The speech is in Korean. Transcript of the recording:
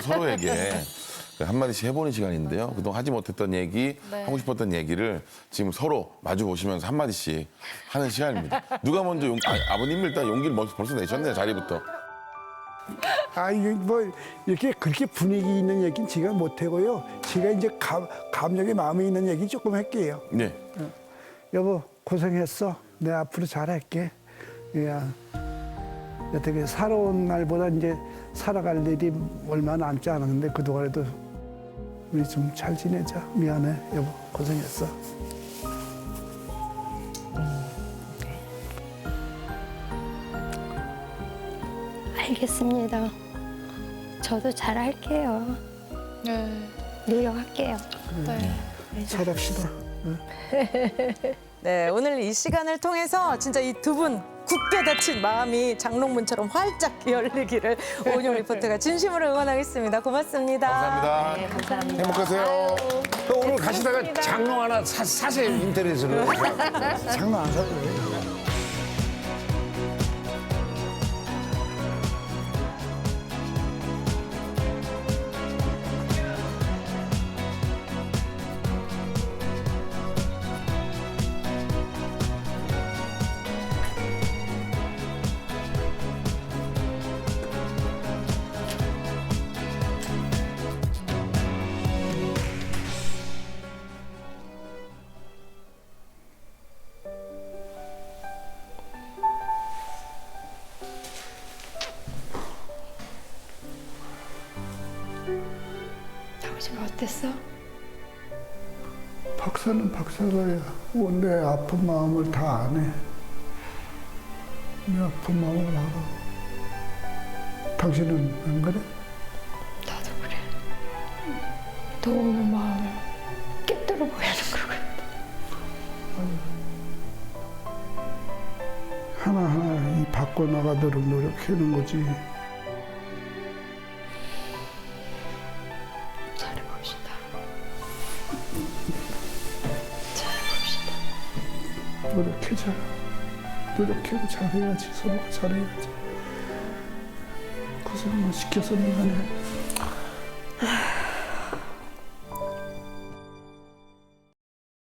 서로에게 한마디씩 해보는 시간인데요. 그동안 하지 못했던 얘기, 네. 하고 싶었던 얘기를 지금 서로 마주 보시면서 한마디씩 하는 시간입니다. 누가 먼저 용, 아, 아버님 일단 용기를 벌써, 벌써 내셨네요, 자리부터. 아 이게 뭐 이렇게 그렇게 분위기 있는 얘기는 제가 못하고요. 제가 이제 감, 감정에 마음에 있는 얘기 조금 할게요. 네. 여보 고생했어. 내가 앞으로 잘할게. 야 어떻게 살아온 날보다 이제 살아갈 일이 얼마 남지 않았는데 그동안에도 우리 좀 잘 지내자. 미안해 여보 고생했어. 알겠습니다. 저도 잘할게요. 네. 노력할게요. 네. 잘합시다. 네, 오늘 이 시간을 통해서 진짜 이 두 분 굳게 닫힌 마음이 장롱문처럼 활짝 열리기를 오은영 리포터가 진심으로 응원하겠습니다. 고맙습니다. 감사합니다. 네, 감사합니다. 행복하세요. 또 오늘 가시다가 장롱 하나 사, 사세요 인터넷으로. 장난 안 사도 돼. 당신 어땠어? 박사는 박사가야 내 아픈 마음을 다 아네. 내 아픈 마음을 알아. 당신은 안 그래? 나도 그래. 너무 마음을 깨뜨려 보이는 것 같아. 하나하나 이 바꿔나가도록 노력하는 거지. 노력하자. 노력하고 잘해야지. 서로가 잘해야지. 고생만 시켜서는 안 해.